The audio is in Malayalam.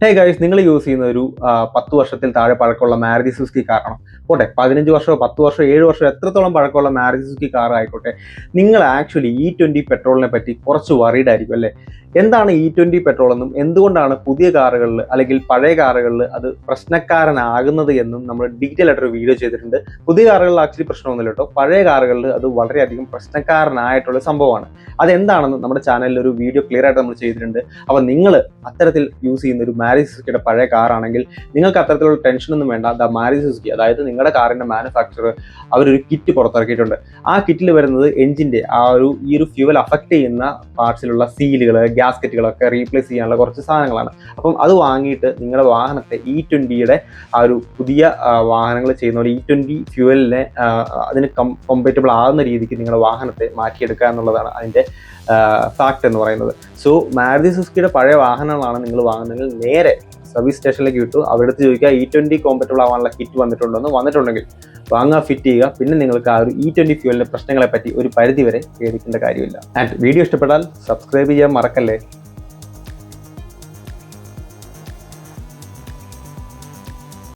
ഹേ ഗൈസ് നിങ്ങൾ യൂസ് ചെയ്യുന്ന ഒരു പത്ത് വർഷത്തിൽ താഴെ പഴക്കമുള്ള മാരുതി സുസുക്കി കാറാണ് പോട്ടെ പതിനഞ്ച് വർഷമോ പത്ത് വർഷമോ ഏഴ് വർഷമോ എത്രത്തോളം പഴക്കമുള്ള മാരുതി സുസുക്കി കാർ ആയിക്കോട്ടെ നിങ്ങൾ ആക്ച്വലി ഇ ട്വന്റി പെട്രോളിനെ പറ്റി കുറച്ച് വറീഡ് ആയിരിക്കും അല്ലേ? എന്താണ് ഇ ട്വന്റി പെട്രോൾ എന്നും എന്തുകൊണ്ടാണ് പുതിയ കാറുകളിൽ അല്ലെങ്കിൽ പഴയ കാറുകളിൽ അത് പ്രശ്നക്കാരനാകുന്നത് എന്നും നമ്മൾ ഡീറ്റെയിൽ ആയിട്ടൊരു വീഡിയോ ചെയ്തിട്ടുണ്ട്. പുതിയ കാറുകളിൽ ആക്ച്വലി പ്രശ്നമൊന്നുമില്ല കേട്ടോ. പഴയ കാറുകളിൽ അത് വളരെയധികം പ്രശ്നക്കാരനായിട്ടുള്ള സംഭവമാണ്. അതെന്താണെന്ന് നമ്മുടെ ചാനലിൽ ഒരു വീഡിയോ ക്ലിയർ ആയിട്ട് നമ്മൾ ചെയ്തിട്ടുണ്ട്. അപ്പോൾ നിങ്ങൾ അത്തരത്തിൽ യൂസ് ചെയ്യുന്ന ഒരു മാരുതി സുസുക്കിയുടെ പഴയ കാറാണെങ്കിൽ നിങ്ങൾക്ക് അത്തരത്തിലുള്ള ടെൻഷനൊന്നും വേണ്ട. ദ മാരി സുസുക്കി അതായത് നിങ്ങളുടെ കാറിന്റെ മാനുഫാക്ചർ അവരൊരു കിറ്റ് പുറത്തിറക്കിയിട്ടുണ്ട്. ആ കിറ്റിൽ വരുന്നത് എഞ്ചിന്റെ ആ ഒരു ഈ ഒരു ഫ്യൂവൽ അഫക്റ്റ് ചെയ്യുന്ന പാർട്സിലുള്ള സീലുകൾ ഗ്യാസ്കറ്റുകളൊക്കെ റീപ്ലേസ് ചെയ്യാനുള്ള കുറച്ച് സാധനങ്ങളാണ്. അപ്പം അത് വാങ്ങിയിട്ട് നിങ്ങളുടെ വാഹനത്തെ ഇ ട്വന്റിയുടെ ആ ഒരു പുതിയ വാഹനങ്ങൾ ചെയ്യുന്ന പോലെ ഇ ട്വന്റി ഫ്യൂവലിനെ അതിന് കമ്പറ്റബിൾ ആകുന്ന രീതിക്ക് നിങ്ങളുടെ വാഹനത്തെ മാറ്റിയെടുക്കുക എന്നുള്ളതാണ് അതിന്റെ ഫാക്ട് എന്ന് പറയുന്നത്. സോ മാരുതി സുസുക്കിയുടെ പഴയ വാഹനങ്ങളാണ് നിങ്ങൾ വാങ്ങുന്നതെങ്കിൽ നേരെ സർവീസ് സ്റ്റേഷനിലേക്ക് വിട്ടു അവിടെ ചോദിക്കുക ഇ ട്വന്റി കോമ്പറ്റബിൾ ആവാനുള്ള കിറ്റ് വന്നിട്ടുണ്ടെന്ന് വന്നിട്ടുണ്ടെങ്കിൽ വാങ്ങുക ഫിറ്റ് ചെയ്യുക. പിന്നെ നിങ്ങൾക്ക് ആ ഒരു ഇ ട്വന്റി ഫ്യൂലിന്റെ പ്രശ്നങ്ങളെ പറ്റി ഒരു പരിധി വരെ പേടിക്കേണ്ട കാര്യമില്ല. ആൻഡ് വീഡിയോ ഇഷ്ടപ്പെട്ടാൽ സബ്സ്ക്രൈബ് ചെയ്യാൻ മറക്കല്ലേ?